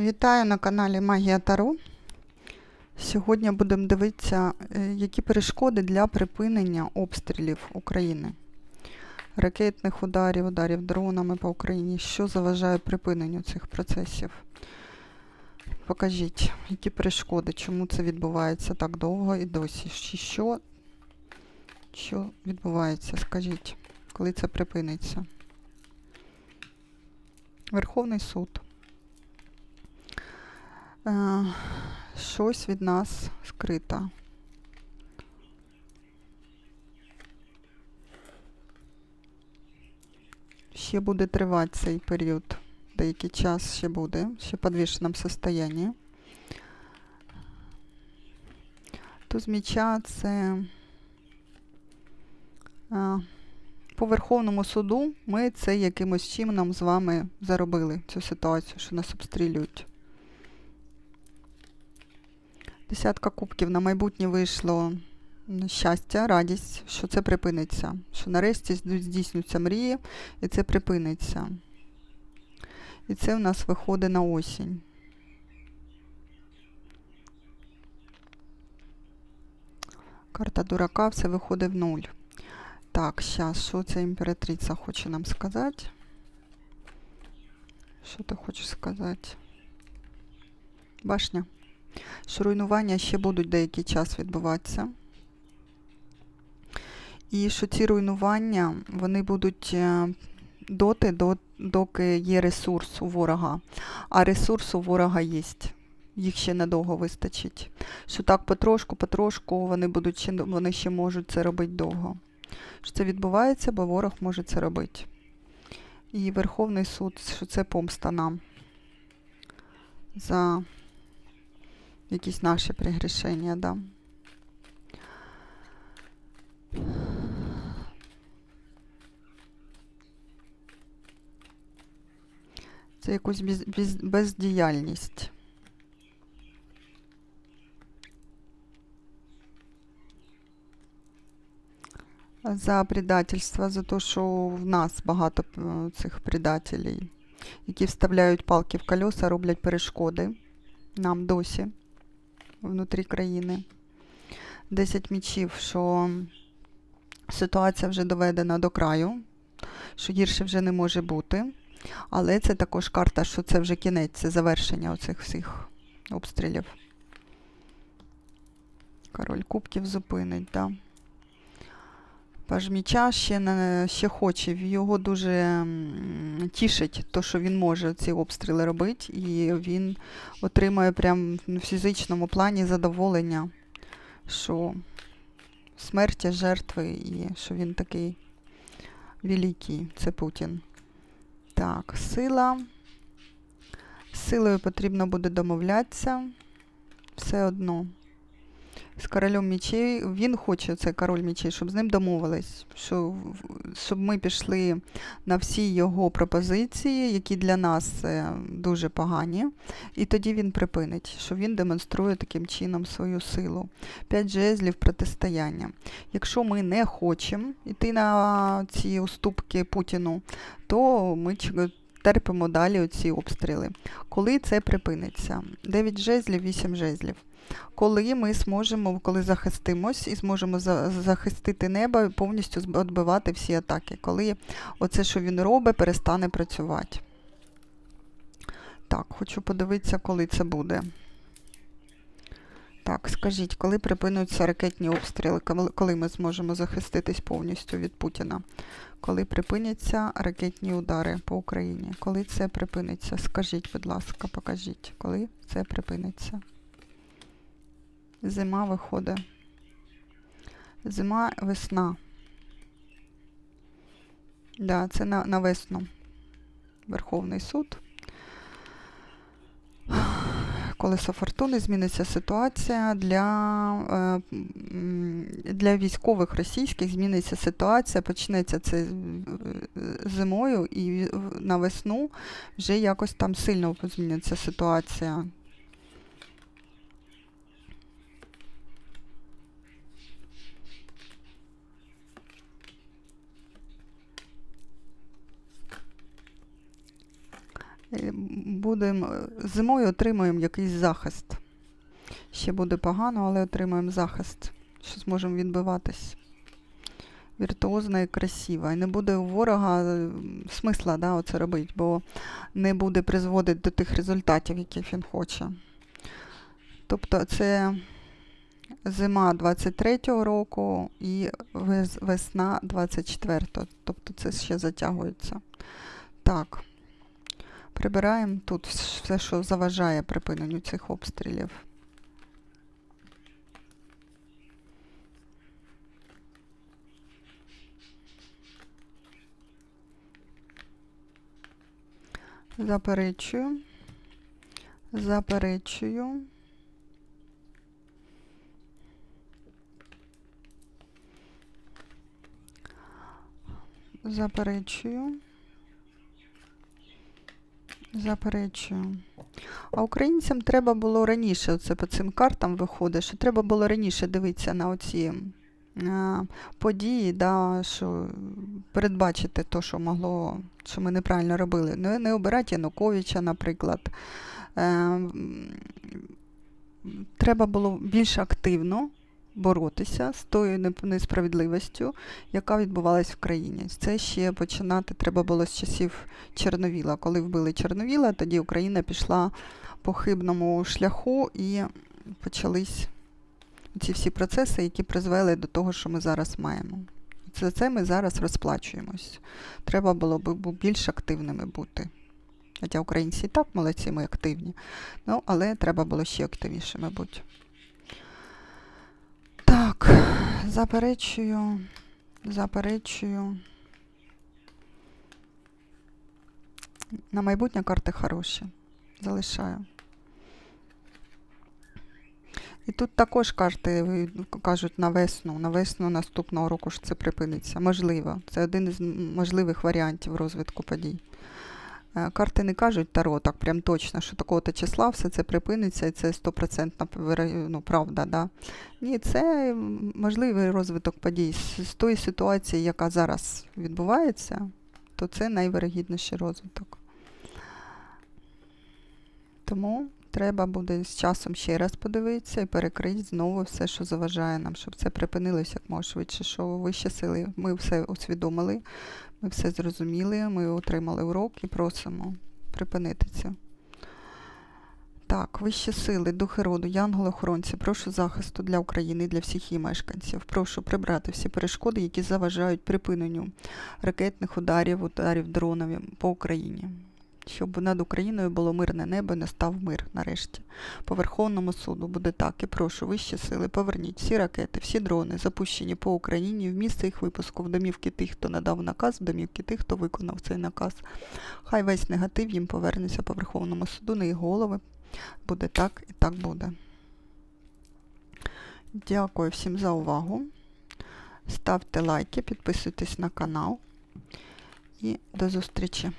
Вітаю на каналі Магія Таро. Сьогодні будемо дивитися, е, які перешкоди для припинення обстрілів України. Ракетних ударів, ударів дронами по Україні. Що заважає припиненню цих процесів? Покажіть, які перешкоди, чому це відбувається так довго і досі? Що, що відбувається? Скажіть, коли це припиниться? Верховний суд. Е, щось від нас скрито. Ще буде тривати цей період. Деякий час ще буде, ще в підвішеному состоянні. Туз міча це е, по Верховному суду ми це якимось чином з вами заробили, цю ситуацію, що нас обстрілюють. Десятка кубків на майбутнє вийшло щастя, радість, що це припиниться. Що нарешті здійснюються мрії, і це припиниться. І це в нас виходить на осінь. Карта дурака, все виходить в нуль. Так, зараз, що ця імператриця хоче нам сказати? Що ти хочеш сказати? Башня. Що руйнування ще будуть деякий час відбуватися. І що ці руйнування вони будуть е, доти, доки є ресурс у ворога. А ресурс у ворога є. Їх ще недовго вистачить. Що так потрошку, потрошку вони будуть ще, вони ще можуть це робити довго. Що це відбувається, бо ворог може це робити. І Верховний суд, що це помста нам за якісь наші прегрішення, да. Це якусь без, без, бездіяльність. За предательство, за те, що в нас багато е, цих предателів, які вставляють палки в колеса, роблять перешкоди нам досі внутрі країни. 10 мічів, що ситуація вже доведена до краю, що гірше вже не може бути. Але це також карта, що це вже кінець, це завершення оцих всіх обстрілів. Король кубків зупинить, да. Паж міча ще, не, ще хоче, його дуже тішить, то, що він може ці обстріли робити, і він отримує прям в фізичному плані задоволення, що смерті, жертви, і що він такий великий, це Путін. Так, сила. З силою потрібно буде домовлятися. Все одно. З королем мічей, він хоче, це король мічей, щоб з ним домовились, що, щоб ми пішли на всі його пропозиції, які для нас е, дуже погані, і тоді він припинить, що він демонструє таким чином свою силу. П'ять жезлів протистояння. Якщо ми не хочемо йти на ці уступки Путіну, то ми терпимо далі ці обстріли. Коли це припиниться? 9 жезлів, 8 жезлів. Коли ми зможемо, коли захистимось і зможемо за- захистити небо і повністю відбивати всі атаки. Коли оце, що він робить, перестане працювати. Так, хочу подивитися, коли це буде. Так, скажіть, коли припинуться ракетні обстріли, коли- ми зможемо захиститись повністю від Путіна? Коли припиняться ракетні удари по Україні? Коли це припиниться? Скажіть, будь ласка, покажіть, коли це припиниться? Зима виходить. Зима, весна. Да, це на, на весну. Верховний суд. Колесо фортуни зміниться ситуація для, е, для військових російських зміниться ситуація, почнеться це е, зимою і на весну вже якось там сильно зміниться ситуація. Е, бу- будемо зимою отримуємо якийсь захист. Ще буде погано, але отримуємо захист, що зможемо відбиватись. Віртуозно і красиво. І не буде у ворога е, смисла да, оце робити, бо не буде призводити до тих результатів, яких він хоче. Тобто це зима 23-го року і весна 24-го. Тобто це ще затягується. Так. Прибираємо тут все, що заважає припиненню цих обстрілів. Заперечую. Заперечую. Заперечую. Заперечую. А українцям треба було раніше, оце по цим картам виходить, що треба було раніше дивитися на оці е, події, да, що передбачити те, що могло, що ми неправильно робили. Не, не обирати Януковича, наприклад. Е, треба було більш активно боротися з тою несправедливістю, яка відбувалась в країні. Це ще починати треба було з часів Чорновіла. Коли вбили Чорновіла, тоді Україна пішла по хибному шляху і почались ці всі процеси, які призвели до того, що ми зараз маємо. За це ми зараз розплачуємось. Треба було б більш активними бути. Хоча українці і так молодці, ми активні. Ну, але треба було ще активнішими бути. Так, заперечую, заперечую. На майбутнє карти хороші. Залишаю. І тут також карти е, кажуть на весну, на весну наступного року що це припиниться. Можливо. Це один із можливих варіантів розвитку подій. Е, Карти не кажуть Таро так прям точно, що такого-то числа все це припиниться, і це стопроцентна ну, правда. Да? Ні, це можливий розвиток подій. З, тої ситуації, яка зараз відбувається, то це найвирогідніший розвиток. Тому треба буде з часом ще раз подивитися і перекрити знову все, що заважає нам, щоб це припинилося як можна швидше, що вищі сили. Ми все усвідомили, ми все зрозуміли, ми отримали урок і просимо припинити це. Так, вищі сили, духи роду, янголи-охоронці, прошу захисту для України і для всіх її мешканців. Прошу прибрати всі перешкоди, які заважають припиненню ракетних ударів, ударів дронові по Україні. Щоб над Україною було мирне небо настав мир нарешті. По Верховному суду буде так. І прошу вищі сили, поверніть всі ракети, всі дрони, запущені по Україні в місце їх випуску в домівки тих, хто надав наказ, в домівки тих, хто виконав цей наказ. Хай весь негатив їм повернеться по Верховному суду на їх голови. Буде так і так буде. Дякую всім за увагу. Ставте лайки, підписуйтесь на канал і до зустрічі.